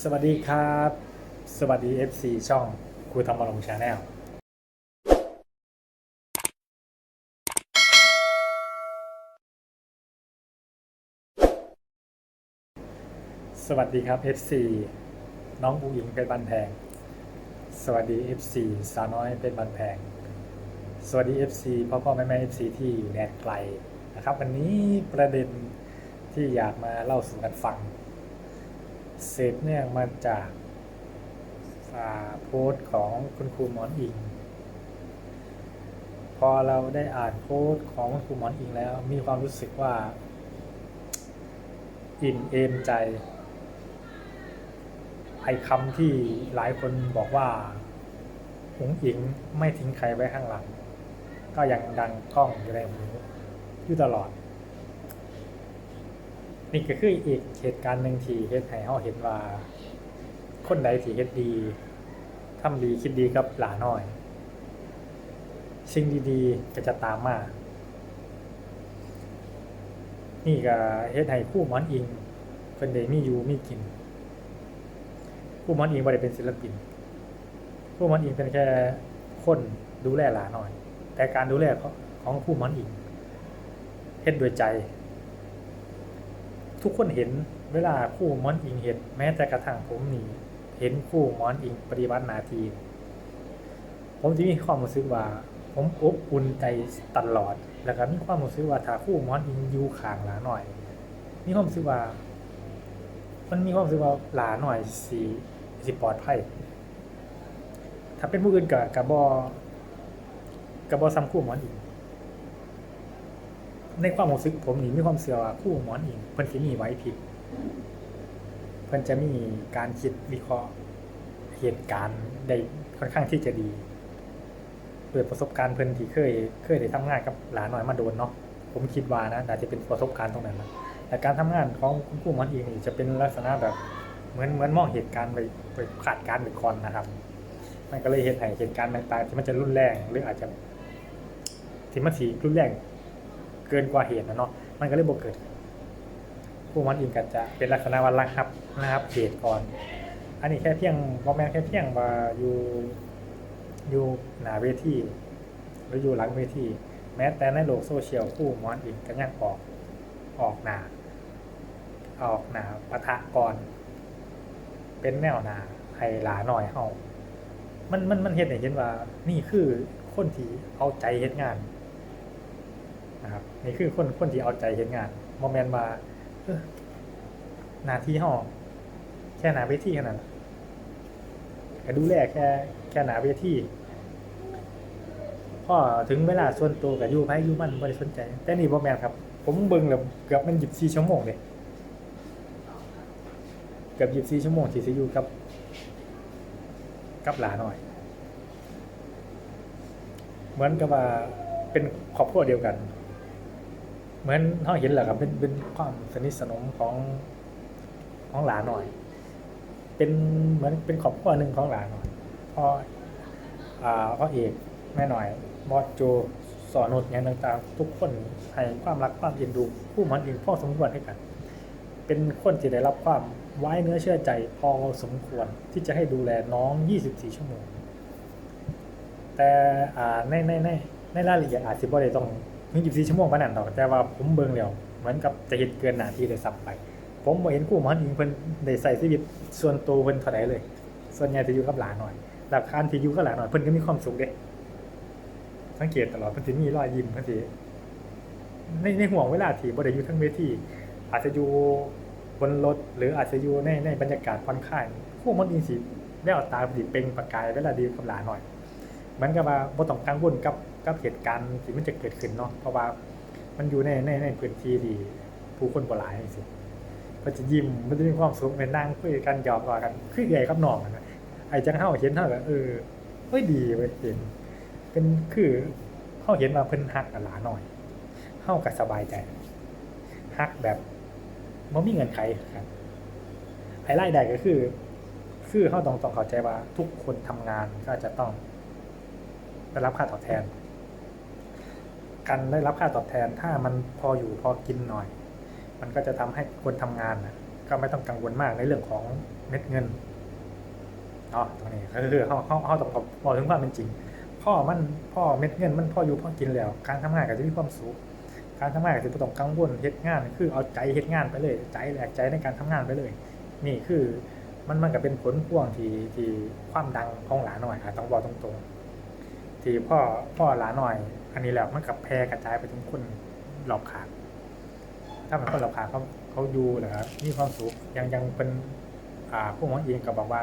สวัสดีครับ สวัสดี FC ช่องครูธรรมรงชาแนลสวัสดีครับ FC น้องบูอิงเป็นบันแพง สวัสดี FC สาวน้อยเป็นบันแพง สวัสดี FC พ่อพ่อแม่แม่ FC ที่อยู่แดนไกลนะครับ วันนี้ประเด็นที่อยากมาเล่าสู่กันฟัง สืบเนื่องมาจากาโพสต์ของคุณครูหมอนอิง พอเราได้อ่านโพสต์ของคุณครูหมอนอิงแล้วมีความรู้สึกว่า อิ่มเอมใจไอ้คำที่หลายคนบอกว่าหงอิงไม่ทิ้งใครไว้ข้างหลัง ก็ยังดังก้องอยู่ในหูอยู่ตลอด นี่ก็คืออีกเหตุการณ์หนึ่งที่เฮ็ดให้เฮาเห็นว่า คนใดที่เฮ็ดดีทำดีคิดดีกับหลาน้อย สิ่งดีๆก็จะตามมา นี่ก็เฮ็ดให้คู่มอนอิงเพิ่นได้มีอยู่มีกิน คู่มอนอิงบ่ได้เป็นศิลปิน คู่มอนอิงเป็นแค่คนดูแลหลาน้อย แต่การดูแลของคู่มอนอิงเฮ็ดด้วยใจ ทุกคนเห็นเวลาคู่มอนอิงเห็นแม้แต่กระทั่งผมนี่เห็นคู่มอนอิงปฏิบัติหนาทีผมจะมีความรู้สึกว่า ผมอบอุ่นใจตลอด แล้วก็มีความรู้สึกว่าถ้าคู่มอนอิงอยู่ข้างหลาหน่อย มีความรู้สึกว่า มันมีความรู้สึกว่าหลาหน่อยสีสิปลอดภัยถ้าเป็นผู้อื่นกับกับบกับบอซ้ำคู่มอนอิง ในความรู้สึกผมนี่มีความเชื่อว่าคู่หมอนอิงเพิ่นสิมีไว้พริบเพิ่นจะมีการคิดวิเคราะห์เหตุการณ์ได้ค่อนข้างที่จะดีด้วยประสบการณ์เพิ่นที่เคย เคยได้ทำงานกับหลานน้อยมาโดนเนาะผมคิดว่านะน่าจะเป็นประสบการณ์ตรงนั้นนะแต่การทำงานของคุณครูหมอนอิงนี่จะเป็นลักษณะแบบเหมือนเหมือนมองเหตุการณ์ไปไปขาดการไปก่อนนะครับมันก็เลยเหตุให้เหตุการณ์ต่างๆที่มันจะรุนแรงหรืออาจจะที่มันสีรุนแรง กินกว่าเหตุนะเนาะมันก็เลยบ่เกิดผู้มันอิงกันจะเป็นลักษณะว่าระหับนะครับเหตุก่อน อันนี้แค่เพียงบอแมนแค่เพียงว่าอยู่อยู่หน้าเวทีหรืออยู่หลังเวทีแม้แต่ในโลกโซเชียลผู้มอนอิงก็ยังออกออกหนาออกหนาปะทะก่อน เป็นแนวหนาให้หลาหน่อยเฮามันมันมันเห็นให้เห็นว่านี่คือคนที่เอาใจเฮ็ดงาน นะครับนี่คือคนคนที่เอาใจเห็นงานโมเมนต์มาหนาที่ห้องแค่หนาเวทีขนาดนั้นก็ดูแลแค่แค่หนาเวทีพอถึงเวลาส่วนตัวกับยูไพ่ยูมันไม่ได้สนใจ แต่นี่โมแมนครับ ผมเบิ่งแล้วเกือบมันหยิบสี่ชั่วโมงเลยเกือบหยิบสี่ชั่วโมงที่จะอยู่กับกับหลาหน่อย เหมือนกับว่าเป็นครอบครัวเดียวกัน เหมือนเขาเห็นแหละครับเป็นเป็นความสนิทสนมของของหลานหน่อย เป็นเหมือนเป็นครอบครัวหนึ่งของหลานหน่อยพ่ออ่าพ่อเอกแม่หน่อยบอสโจสอนนุดอย่างต่างๆ ทุกคนให้ความรักความเอ็นดูผู้มันเองพ่อสมควรให้กัน เป็นคนที่ได้รับความไว้เนื้อเชื่อใจพอสมควรที่จะให้ดูแลน้อง 24 ชั่วโมงแต่อ่าในในในในรายละเอียดอาจจะบ่ได้ต้อง ถึง24ชั่วโมงปานนั้นดอกแต่ว่าผมเบิ่งแล้วเหมือนกับจะเฮ็ดเกินหน้าที่ได้ซ้ำไป ผมบ่เห็นคู่หมอนอิงเพิ่นได้ใส่ชีวิตส่วนตัวเพิ่นเท่าใดเลย ส่วนใหญ่จะอยู่กับหลานหน่อยหลักการที่อยู่กับหลานหน่อยเพิ่นก็มีความสุขเด้สังเกตตลอดเพิ่นสิมีรอยยิ้มเพิ่นสิในในห่วงเวลาที่บ่ได้อยู่ทั้งเวทีอาจจะอยู่บนรถหรืออาจจะอยู่ในในบรรยากาศผ่อนคลายคู่มอนอิงสิแววตาเพิ่นสิเปล่งประกายเวลาดีกับหลานหน่อยเหมือนกับว่าบ่ต้องกังวลกับ กับเหตุการณ์ที่มันจะเกิดขึ้นเนาะเพราะว่ามันอยู่ในในในพื้นที่ที่ผู้คนบ่หลายจังซี่มันจะยิ้มมันจะมีความสุขไปนั่งคุยกันหยอกล้อกันคือใหญ่กับน้องนะไอ้จังเฮาเห็นเฮาก็เออเฮ้ยดีเว้ยเห็น เป็นคือเฮาเห็นว่าเพิ่นฮักหลาหน่อยเฮาก็สบายใจฮักแบบบ่มีเงินไขครับไอ้รายได้ก็คือ คือเฮาต้องต้องเข้าใจว่าทุกคนทำงานก็จะต้องได้รับค่าตอบแทน การได้รับค่าตอบแทนถ้ามันพออยู่พอกินหน่อย มันก็จะทำให้คนทำงานนะก็ไม่ต้องกังวลมากในเรื่องของเม็ดเงินเนาะตรงนี้ก็คือเขาเขาเขาต้องบอกถึงความเป็นจริง พ่อมันพ่อเม็ดเงิน มันพ่ออยู่พ่อกินแล้ว การทำงานก็จะมีความสุขการทำงานก็จะไม่ต้องกังวลเฮ็ดงาน คือเอาใจเฮ็ดงานไปเลย ใจแหลกใจในการทำงานไปเลย นี่คือมันมันก็เป็นผลพวงที่ที่ความดังของหลานหน่อยอะต้องบอกตรงๆ ที่พ่อพ่อหลานหน่อย อันนี้แล้วมันกับแพร่กระจายไปถึงคนรอบข้างถ้าเป็นคนรอบข้างเขาเขาอยู่เหรอครับมีความสุขยังยังเป็นอ่าพวกมันเองก็บอกว่า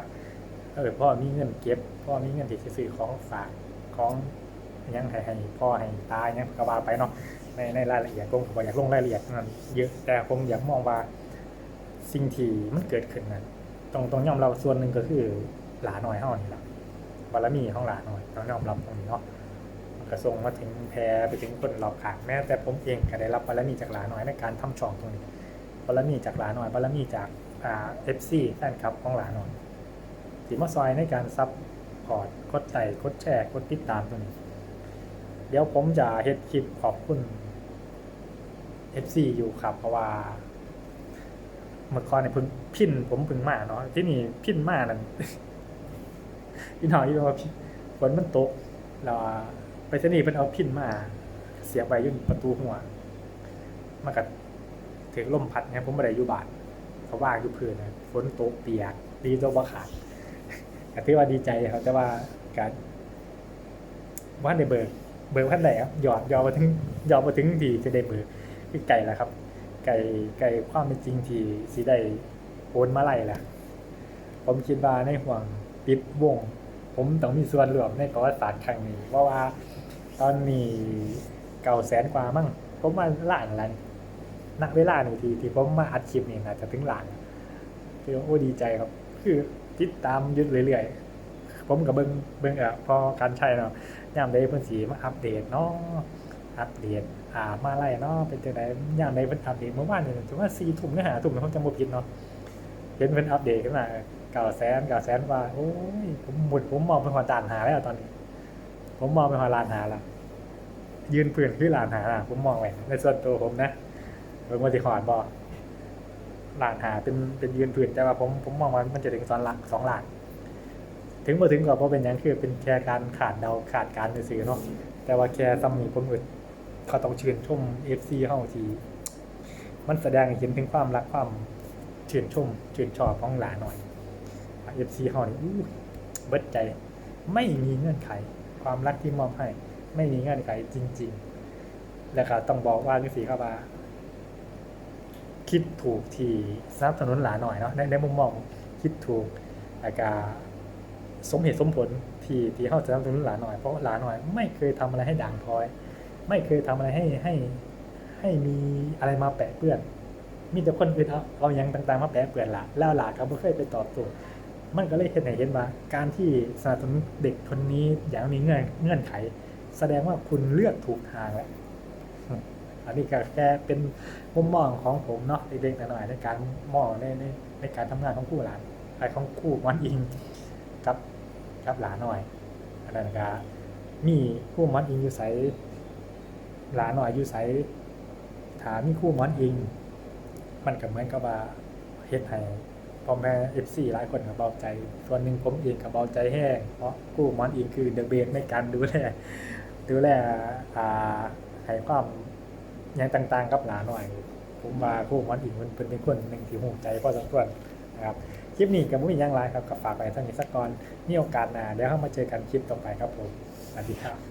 เออพ่อมีเงินเก็บพ่อมีเงินที่จะซื้อของฝากของยังให้ให้พ่อให้ตาอิหยังก็ว่าไปเนาะในในรายละเอียดผมก็บ่อยากลงรายละเอียดนั้นเยอะแต่ผมอยากมองว่าสิ่งที่มันเกิดขึ้นนั้นตรงตรงยอมรับส่วนหนึ่งก็คือหลาหน่อยเฮานี่แหละบารมีของหลาหน่อยต้องยอมรับตรงนี้เนาะ มันก็ส่งมาถึงแพรไปถึงคนรอบข้างแม้แต่ผมเองก็ได้รับบารมีจากหลาน่อยในการทำช่องตรงนี้บารมีจากหลาน่อยบารมีจากอ่า FC แฟนคลับของหลาน่อยสีมาซอยในการซับพอร์ตกดไลค์กดแชร์กดติดตามตัวนี้ เดี๋ยวผมจะเฮ็ดคลิปขอบคุณ FC อยู่ครับเพราะว่าเมื่อก่อนเนี่ยพิ่งพินผมพิ่งมาเนาะที่นี่พินมานั่นพี่น้องที่ว่าฝนมันตกแล้ว ไปที่นี่เพิ่นเอาพินมา เสียบไว้ยุ่นประตูหัวมันก็ถึงลมพัดไงผมไม่ได้อยู่บ้านเขาว่างอยู่พื้นนะฝนตกเปียกดีตัวบ่ขาดก็ถือว่าดีใจครับแต่ว่าการว่าในเบิกเบิกขั้นไหนครับหยอดยอดมาถึงยอดมาถึงทีจะได้เบิกคือไก่ละครับ ไก่ไก่ความเป็นจริงที่สีได้โอนมาไล่ละผมคิดว่าในห่วงปิดวง ผมต้องมีส่วนร่วมในประวัติศาสตร์ครั้งนี้เพราะว่า ตอนนี้เก่าแสนกว่ามั่งผมมาล้านอะไรณเวลาหนึ่งทีที่ผมมาอัดคลิปนี่นะจะถึงหล้านคือโอ้ดีใจครับ คือติดตามยึดเรื่อยๆ ผมกับเบิ้งเบิ้งอะพอการใช้เนาะยามใดเพิ่นสีมาอัปเดตเนาะอัปเดตอ่ามาไล่เนาะเป็นจังไดยามใดเพิ่นอัปเดตเมื่อวานนี่ถือว่า4ทุ่มหรือ5ทุ่มผมจำบ่ผิดเนาะเห็นเพิ่นอัปเดตขึ้นมา9แสน9แสนว่าโอ้ยผมหมุดผมมองไปหัวด่านหาแล้วตอนนี้ ผมมองไปหัวลานหาแล้วยืนปืนที่ลานหาละผมมองไว้ในส่วนตัวผมนะเบิ่งว่าสิขอดบ่หลานหาเป็นเป็นยืนผืนแต่ว่าผมผมมองว่ามันจะถึงสองหลักสองหลักถึงมาถึงก็เพราะเป็นอย่างคือเป็นแค่การขาดเดาขาดการซื้อเนาะแต่ว่าแค่ซ้ำนี้ผมอึดเขาต้องชื่นชมเอฟซีเฮาทีมันแสดงเห็นถึงความรักความชื่นชมชื่นชอบของหลานหน่อยเอฟซีเฮานี่อู้เบิดใจไม่มีเงื่อนไข ความรักที่มอบให้ ไม่มีเงื่อนไขจริง ๆ แล้วก็ต้องบอกว่าจังซี่ครับว่าคิดถูกที่สนับสนุนหลานหน่อยเนาะในในมุมมองคิดถูกอาการสมเหตุสมผลที่ที่เขาสนับสนุนหลานหน่อยเพราะหลานหน่อย ไม่เคยทำอะไรให้ด่างพร้อย ไม่เคยทำอะไรให้ให้ให้มีอะไรมาแปะเปื้อน มีแต่คนอื่นเอาเอาอย่างต่างๆมาแปะเปื้อนละแล้วหลานเขาไม่เคยไปตอบโต้ มันก็เลยเห็นให้เห็นว่า การที่สนับสนุนเด็กคนนี้อย่างมีเงื่อนเงื่อนไข แสดงว่าคุณเลือกถูกทางแล้วอันนี้ก็แค่เป็นมุมมองของผมเนาะเด็กๆหน่อยในการมองในในในการทำงานของคู่หลานไอ้ของคู่มันอิงกับกับหลานหน่อยอันนั้นก็มีคู่มันอิงอยู่ใสหลานหน่อยอยู่ใสถามมีคู่มันอิง มันก็เหมือนกับว่าเฮ็ดให้ พ่อแม่เอฟซีหลายคนก็เบาใจ ส่วนหนึ่งผมเองก็เบาใจแห้งเพราะคู่มันอิงคือเดอะเบสในการดูแลดูแลอ่าให้ความย่างต่างๆกับหลาหน่อย ผมว่าคู่มันอีกมันเป็นคนหนึ่งที่หูใจพอสมควรนะครับคลิปนี้ก็ไม่มีอย่างไรครับกับฝากไปทั้งนี้สักก่อนมีโอกาสหน้าเดี๋ยวเข้ามาเจอกันคลิปต่อไปครับผมสวัสดีครับ